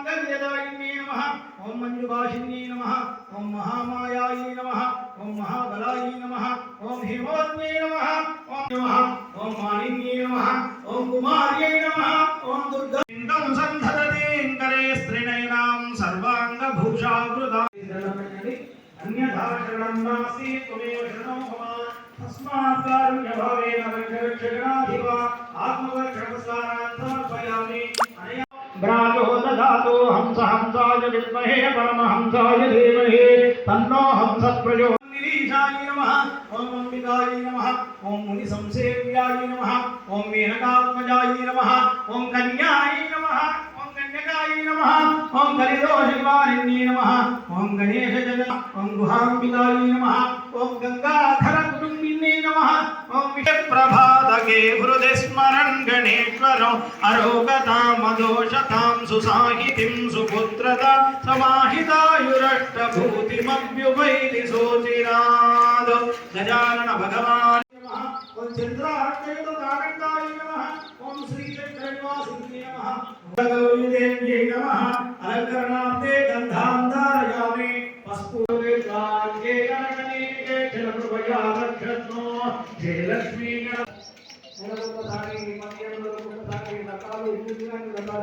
మాంగళ్యదాయిన్యై నమః ఓం మంజుభాషిన్యై నమః ఓం మహామాయాయై నమః ఓం మహాబలాయై నమః ఓం హిమవత్యై నమః ఓం నమః ఓం మాలిన్యై నమః ఓం కుమార్యై నమః ఓం దుర్గా ఇందం సంధరతీం కరే స్త్రీనయనాం సర్వాంగభూషావృతా అన్యథా శరణం నాస్తి త్వమేవ శరణం భవ తస్మాత్ కారుణ్యభావేన పంచరక్షగణాధిప ఆత్మరక్షణస్థానాన్ సమర్పయామి అనయా భ్రాజో దదాతు హంస హంసాయ విద్మహే పరమహంసాయ ధీమహి తన్నో హంస ప్రచో నిరీశాయ నమః ఓం అంబికాయ నమః ఓం ముని సంసేవ్యాయ నమః ఓం మేనకాత్మజాయ నమః ఓం కన్యాయ నమః ఓం కన్యకాయ నమః ఓం కలిదోషివారిణ్యే నమః ఓం గణేశజన ఓం గుహాంబికాయ నమః ఓం గంగాధర గణేశ్వరం అరోగతామదోషతాం సుసాహితిం సుపుత్రత సమాహితాయురష్టభూతిమభ్యువైది శోచిరాద గజానన భగవాన్ నమః ఓం చంద్రార్కయుత తారంగాయ నమః ఓం నమః నమః అలంకరణార్థే గంధాం ధారయామి రక్షత్నో జయ లక్ష్మీ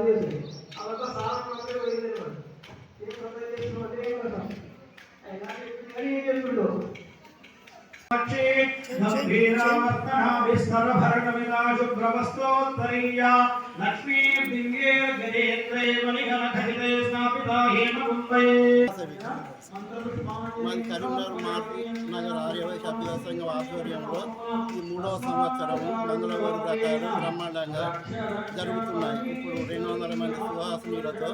రకాలు చేసి అవంతా సాధన అంటే వెళ్ళేది ఏ ప్రకారం చేసిన అదే కదా అయినా ఏం చేస్తుండో గంభీరావర్తనాభిస్తరభరణమిదాశుభ్రవస్తోత్తరీయ లక్ష్మీర్దివ్యే గజేత్రే మణిఘనఖచితే స్నాపితా హేమకుంభై మాది కరీంనగర్ మార్పు నగర్ ఆర్యవైశ్య అభ్యాస సంఘం ఆధ్వర్యంలో ఈ మూడవ సంవత్సరము మంగళవారం ప్రకారం బ్రహ్మాండంగా జరుగుతున్నాయి. ఇప్పుడు రెండు మంది సుహాసినులతో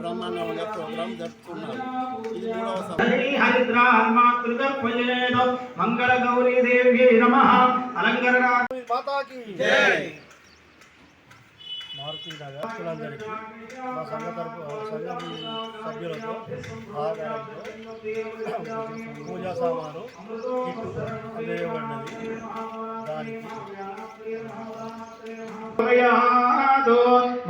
బ్రహ్మాండంగా ప్రోగ్రాం జరుపుతున్నారు ఇది మూడవ సంవత్సరం హరిద్రాన్మాతృగర్భయేన మంగళ గౌరీ దేవ్యై నమః. అలంకరణా మారుతి నగర్ కులందరికీ మా సంఘ తరపు సంఘం సభ్యులతో ఆధారంతో పూజా సామాను కిట్ అందజేయబడినది దానికి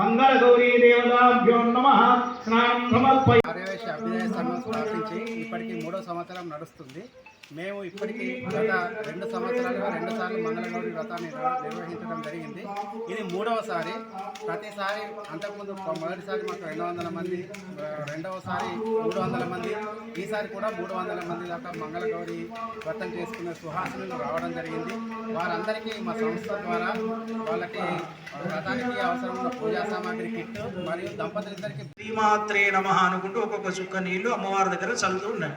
మంగళ గౌరీ దేవతాభ్యో నమః. స్నానం సమర్పయ ఆర్యవైశ్య అభ్యుదయ సంఘం స్థాపించి ఇప్పటికి మూడో సంవత్సరం నడుస్తుంది. మేము ఇప్పటికీ గత రెండు సంవత్సరాలుగా రెండుసార్లు మంగళగౌరి వ్రతాన్ని నిర్వహించడం జరిగింది. ఇది మూడవసారి. ప్రతిసారి అంతకుముందు మొదటిసారి మాకు రెండు వందల మంది రెండవసారి మూడు వందల మంది ఈసారి కూడా మూడు వందల మంది దాకా మంగళగౌరి వ్రతం చేసుకునే సుహాసనలు రావడం జరిగింది. వారందరికీ మా సంస్థ ద్వారా వాళ్ళకి వ్రతానికి అవసరమైన పూజా సామాగ్రి కిట్ మరియు దంపతులందరికీ శ్రీమాత్రే నమ అనుకుంటూ ఒక్కొక్క చుక్క నీళ్ళు అమ్మవారి దగ్గర చల్లుతూ ఉన్నాయి.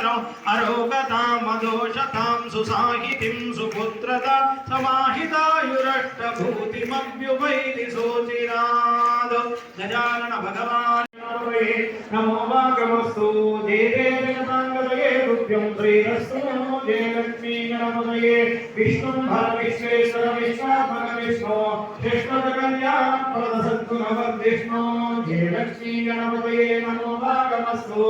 స్మరన్ గణేశ్వరం అరోగతామదోషతాం సుసాహితిం సుపుత్రత సమాహితాయురష్టభూతిమభ్యువైది శోచిరాద గజానన భగవాన్ నమో భాగవస్తు జయ జయ శ్రీరస్తు జయ లక్ష్మీ గణపదయే విష్ణు భర విశ్వేశ్వర విశ్వాత్మక విష్ణు కృష్ణ కళ్యాణ ప్రద విష్ణు జయ లక్ష్మీ గణపదయే నమో భాగవస్తు